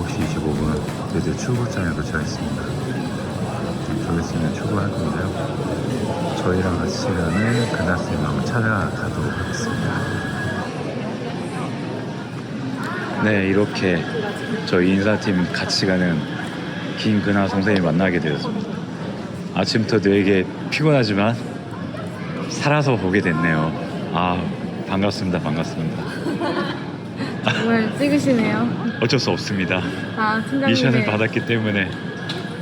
9시 25분 드디어 출국장에 도착했습니다. 좀 있으면 출국할 건데요. 저희랑 같이 가는 그나스님 한번 찾아가도록 하겠습니다. 네, 이렇게 저희 인사팀 같이 가는 김근하 선생님 만나게 되었습니다. 아침부터 되게 피곤하지만 살아서 보게 됐네요. 아, 반갑습니다. 반갑습니다. 정말 찍으시네요. 어쩔 수 없습니다. 아, 팀장님. 미션을 받았기 때문에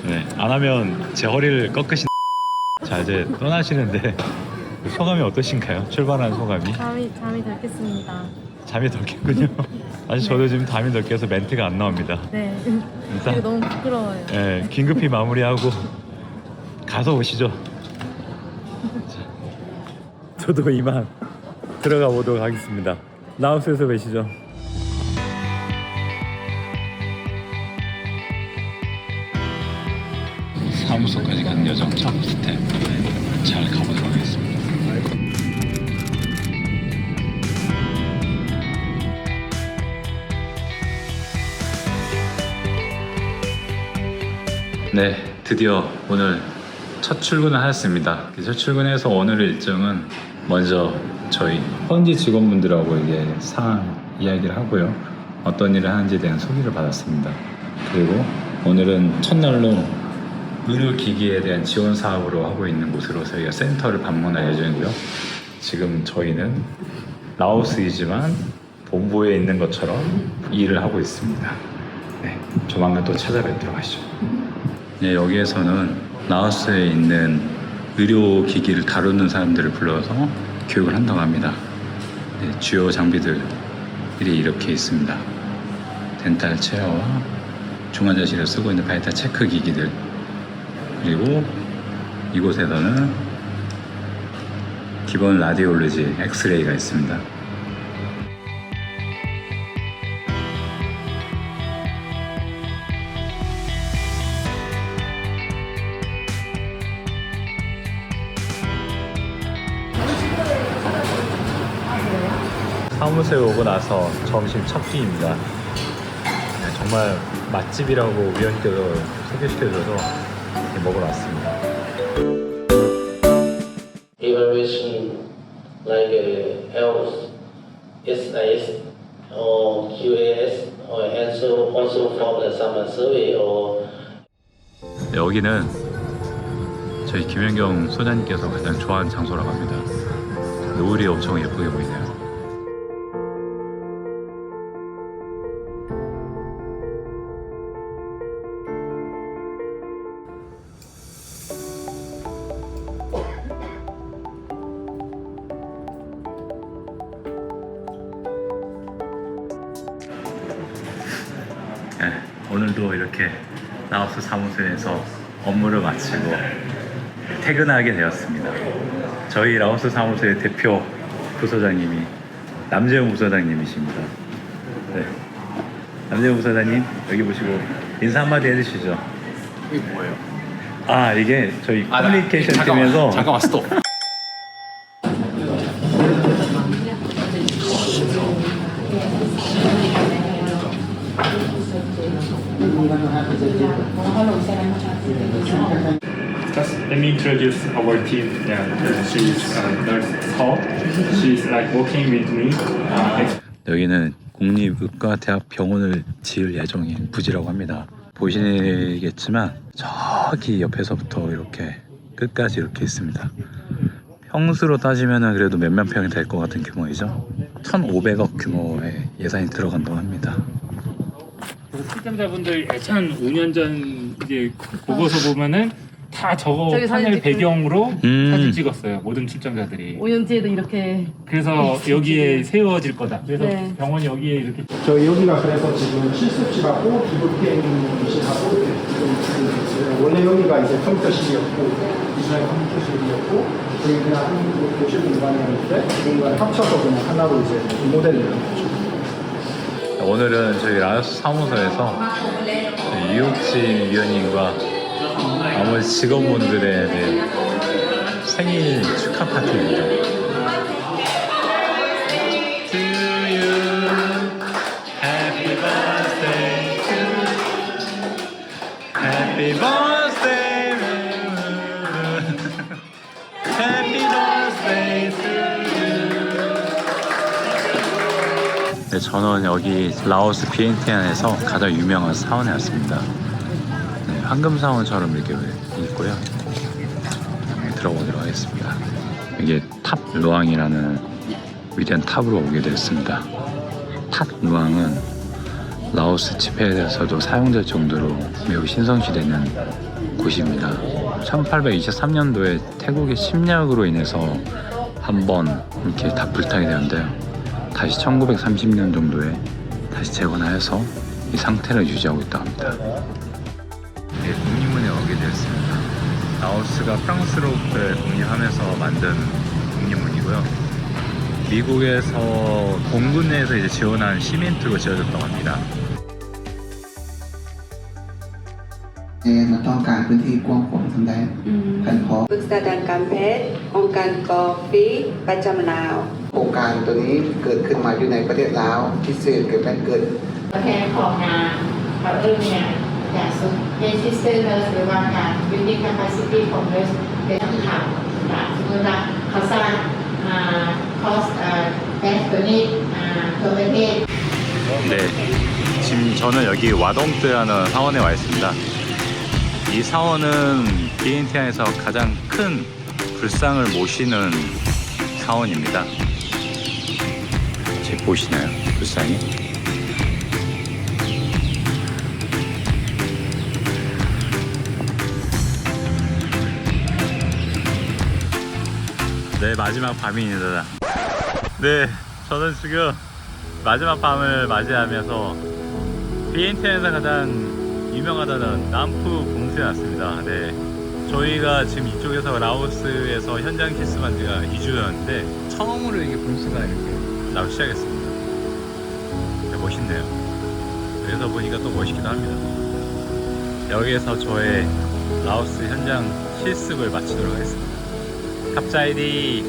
네, 안 하면 제 허리를 꺾으신 자 이제 떠나시는데 소감이 어떠신가요? 출발한 소감이 잠이 잠이 덜겠습니다. 잠이 덜 깼군요. 사실 저도 지금 잠이 덜 깨서 멘트가 안 나옵니다. 네. 일단 이거 너무 부끄러워요. 예, 긴급히 마무리하고 가서 오시죠. 자, 저도 이만 들어가 보도록 하겠습니다. 라오스에서 뵈시죠. 사무소까지 가는 여정 첫 스텝 잘 가보도록 하겠습니다. 네, 드디어 오늘 첫 출근을 하였습니다. 첫 출근해서 오늘 일정은 먼저 저희 펀지 직원분들하고 이게 상황 이야기를 하고요. 어떤 일을 하는지에 대한 소개를 받았습니다. 그리고 오늘은 첫날로 의료 기기에 대한 지원 사업으로 하고 있는 곳으로 저희가 센터를 방문할 예정이고요. 지금 저희는 라오스이지만 본부에 있는 것처럼 일을 하고 있습니다. 네, 조만간 또 찾아뵙도록 하시죠. 네, 여기에서는 라오스에 있는 의료 기기를 다루는 사람들을 불러서 교육을 한다고 합니다. 네, 주요 장비들이 이렇게 있습니다. 덴탈 체어와 중환자실에 쓰고 있는 바이탈 체크 기기들 그리고 이곳에서는 기본 라디올로지 엑스레이가 있습니다. 사무소에 오고 나서 점심 첫 끼입니다. 네, 정말 맛집이라고 위원께서 소개시켜줘서 이렇게 먹으러 왔습니다. evaluation like uh, health, SAS, or QAS, or also also for the summer survey or 여기는 저희 김현경 소장님께서 가장 좋아하는 장소라고 합니다. 노을이 엄청 예쁘게 보이네요. 네, 오늘도 이렇게 라오스 사무소에서 업무를 마치고 퇴근하게 되었습니다. 저희 라오스 사무소의 대표 부소장님이 남재훈 부소장님이십니다. 네. 남재훈 부소장님 여기 보시고 인사 한마디 해주시죠. 이게 뭐예요? 아 이게 저희 아, 나- 커뮤니케이션 잠깐만, 팀에서 잠깐만 스톱. Just let me introduce our team. Yeah, uh, she's uh, nurse Paul. She's like working with me. Uh, 여기는 국립의과대학 병원을 지을 예정인 부지라고 합니다. 보시겠지만 저기 옆에서부터 이렇게 끝까지 이렇게 있습니다. 평수로 따지면 그래도 몇몇 평이 될 것 같은 규모이죠. 1,500억 규모의 예산이 들어간다고 합니다. 그래서 출전자분들 2005년 전 이제 보고서 보면은 다 저거 저기 사진 판넬 찍고 배경으로 음. 사진 찍었어요. 모든 출전자들이. 5년 뒤에도 이렇게 그래서 여기에 세워질 거다. 그래서 네. 병원이 여기에 이렇게 저희 여기가 그래서 지금 실습실하고 기독교인실하고 지금. 원래 여기가 이제 컴퓨터실이었고 이스라엘 컴퓨터실이었고 저희 그냥 한국 교실 공간이었는데 그 공간을 합쳐서 그냥 하나로 이제 모델을. 오늘은 저희 라이오스 사무소에서 유혁진 위원님과 나머지 직원분들의 네, 생일 축하 파티입니다. 네, 저는 여기 라오스 비엔티안에서 가장 유명한 사원에 왔습니다. 네, 황금 사원처럼 이렇게 있고요. 네, 들어보도록 하겠습니다. 이게 탑 루앙이라는 위대한 탑으로 오게 되었습니다. 탑 루앙은 라오스 집회에서도 사용될 정도로 매우 신성시되는 곳입니다. 1823년도에 태국의 침략으로 인해서 한번 이렇게 다 불타게 되는데요. 다시 1930년 정도에 다시 재건하여서 이 상태를 유지하고 있다고 합니다. 네, 국립문에 오게 되었습니다. 라오스가 프랑스로부터 독립하면서 만든 국립문이고요. 미국에서 공군 내에서 이제 지원한 시멘트로 지어졌다고 합니다. เอ่อมันต้องการพื้นที่กว้างขวางทำได้แผ่นพอ ปรึกษาด้านการแพทย์องค์การกอฟีประจำลาว โครงการตัวนี้เกิดขึ้นมาอยู่ในประเทศลาวพิเศษเกิดเป็นเกิด ประเภทของงานเขาเอื้อเนี่ยจากสุดเยซิสเตอร์เนสหรือว่าการ building capacity ของเนสเป็นต้องทำนะสมมติว่าเขาสร้างอ่าคอสอ่าแก๊สตัวนี้อ่าตัวประเทศ 네, 지금 저는 여기 와동뜨라는 사원에 와 있습니다. 이 사원은 비엔티안에서 가장 큰 불상을 모시는 사원입니다. 지금 보시나요? 불상이? 네, 마지막 밤입니다. 네, 저는 지금 마지막 밤을 맞이하면서 비엔티안에서 가장 유명하다는 남푸 봉수에 왔습니다. 네. 저희가 지금 이쪽에서 라오스에서 현장 키스 만 지가 2주였는데 처음으로 이게 봉수가 이렇게 나오기 시작했습니다. 네, 멋있네요. 그래서 보니까 또 멋있기도 합니다. 여기에서 저의 라오스 현장 실습을 마치도록 하겠습니다. 갑자이디